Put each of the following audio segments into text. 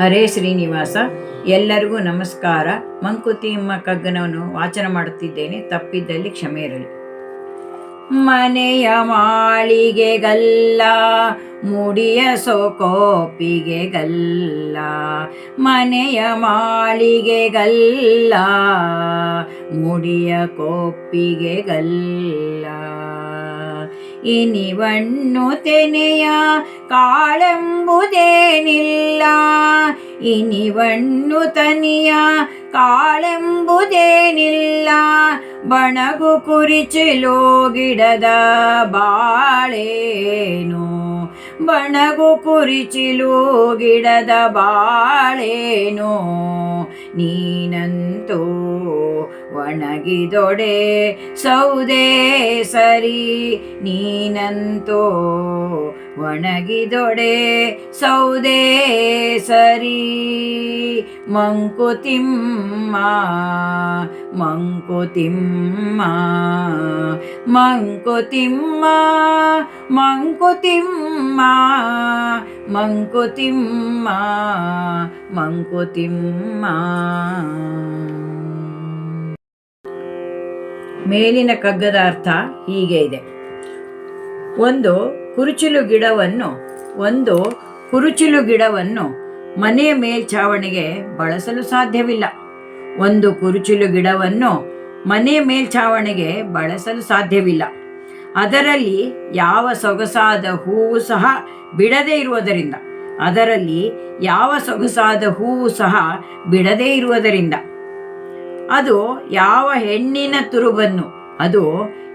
ಹರೇ ಶ್ರೀನಿವಾಸ, ಎಲ್ಲರಿಗೂ ನಮಸ್ಕಾರ. ಮಂಕುತಿಮ್ಮ ಕಗ್ಗನವನ್ನು ವಾಚನ ಮಾಡುತ್ತಿದ್ದೇನೆ ತಪ್ಪಿದ್ದಲ್ಲಿ ಕ್ಷಮೆ ಇರಲಿ. ಮನೆಯ ಮಾಳಿಗೆಗಲ್ಲ, ಮುಡಿಯ ಸೋಕೋಪಿಗೆ ಗಲ್ಲ ಮನೆಯ ಮಾಳಿಗೆಗಲ್ಲ, ಮುಡಿಯ ಕೋಪಿಗೆ ಇನಿವಣ್ಣು ತೆನೆಯ ಕಾಳೆಂಬುದೇನಿಲ್ಲ ಇನಿವಣ್ಣು ತನಿಯ ಕಾಳೆಂಬುದೇನಿಲ್ಲ ಬಣಗು ಕುರಿಚಿಲೋ ಗಿಡದ ಬಾಳೇನು ಬಣಗು ಕುರಿಚಿಲು ಗಿಡದ ಬಾಳೇನು ನೀನಂತೂ ಒಣಗಿದೊಡೆ ಸೌದೆ ಸರಿ ನೀನಂತೋ ಒಣಗಿದೊಡೆ ಸೌದೆ ಸರಿ ಮಂಕುತಿಮ್ಮ ಮಂಕುತಿಮ್ಮ ಮಂಕುತಿಮ್ಮ ಮಂಕುತಿಮ್ಮ ಮಂಕುತಿಮ್ಮ ಮಂಕುತಿಮ್ಮ ಮೇಲಿನ ಕಗ್ಗದ ಅರ್ಥ ಹೀಗೆ ಇದೆ. ಒಂದು ಕುರುಚಿಲು ಗಿಡವನ್ನು, ಒಂದು ಕುರುಚಿಲು ಗಿಡವನ್ನು ಮನೆಯ ಮೇಲ್ಛಾವಣಿಗೆ ಬಳಸಲು ಸಾಧ್ಯವಿಲ್ಲ. ಒಂದು ಕುರುಚಿಲು ಗಿಡವನ್ನು ಮನೆಯ ಮೇಲ್ಛಾವಣಿಗೆ ಬಳಸಲು ಸಾಧ್ಯವಿಲ್ಲ. ಅದರಲ್ಲಿ ಯಾವ ಸೊಗಸಾದ ಹೂವು ಸಹ ಬಿಡದೇ ಇರುವುದರಿಂದ, ಅದರಲ್ಲಿ ಯಾವ ಸೊಗಸಾದ ಹೂವು ಸಹ ಬಿಡದೇ ಇರುವುದರಿಂದ. ಅದು ಯಾವ ಹೆಣ್ಣಿನ ತುರುಬನ್ನು, ಅದು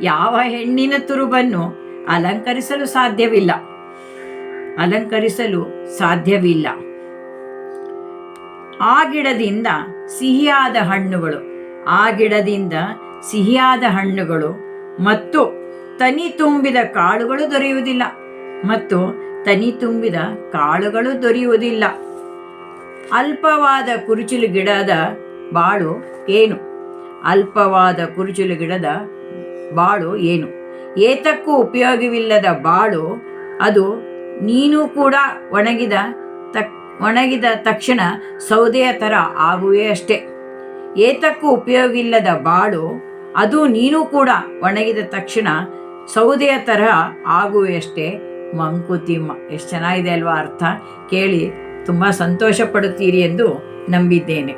ಯಾವ ಹೆಣ್ಣಿನ ತುರುಬನ್ನು ಅಲಂಕರಿಸಲು ಸಾಧ್ಯವಿಲ್ಲ. ಅಲಂಕರಿಸಲು ಸಾಧ್ಯವಿಲ್ಲ. ಆ ಗಿಡದಿಂದ ಸಿಹಿಯಾದ ಹಣ್ಣುಗಳು, ಆ ಗಿಡದಿಂದ ಸಿಹಿಯಾದ ಹಣ್ಣುಗಳು ಮತ್ತು ತನಿ ತುಂಬಿದ ಕಾಳುಗಳು ದೊರೆಯುವುದಿಲ್ಲ ಮತ್ತು ತನಿ ತುಂಬಿದ ಕಾಳುಗಳು ದೊರೆಯುವುದಿಲ್ಲ. ಅಲ್ಪವಾದ ಕುರುಚಿಲು ಗಿಡದ ಬಾಳು ಏನು? ಅಲ್ಪವಾದ ಕುರುಚುಲು ಗಿಡದ ಬಾಳು ಏನು? ಏತಕ್ಕೂ ಉಪಯೋಗವಿಲ್ಲದ ಬಾಳು, ಅದು ನೀನು ಕೂಡ ಒಣಗಿದ ತಕ್, ಒಣಗಿದ ತಕ್ಷಣ ಸೌದೆಯ ಥರ ಆಗುವೆ ಅಷ್ಟೇ. ಏತಕ್ಕೂ ಉಪಯೋಗವಿಲ್ಲದ ಬಾಳು, ಅದು ನೀನು ಕೂಡ ಒಣಗಿದ ತಕ್ಷಣ ಸೌದೆಯ ತರಹ ಆಗುವೆಯಷ್ಟೇ ಮಂಕುತಿಮ್ಮ ಎಷ್ಟು ಚೆನ್ನಾಗಿದೆ ಅಲ್ವಾ ಅರ್ಥ? ಕೇಳಿ ತುಂಬ ಸಂತೋಷ ಪಡುತ್ತೀರಿ ಎಂದು ನಂಬಿದ್ದೇನೆ.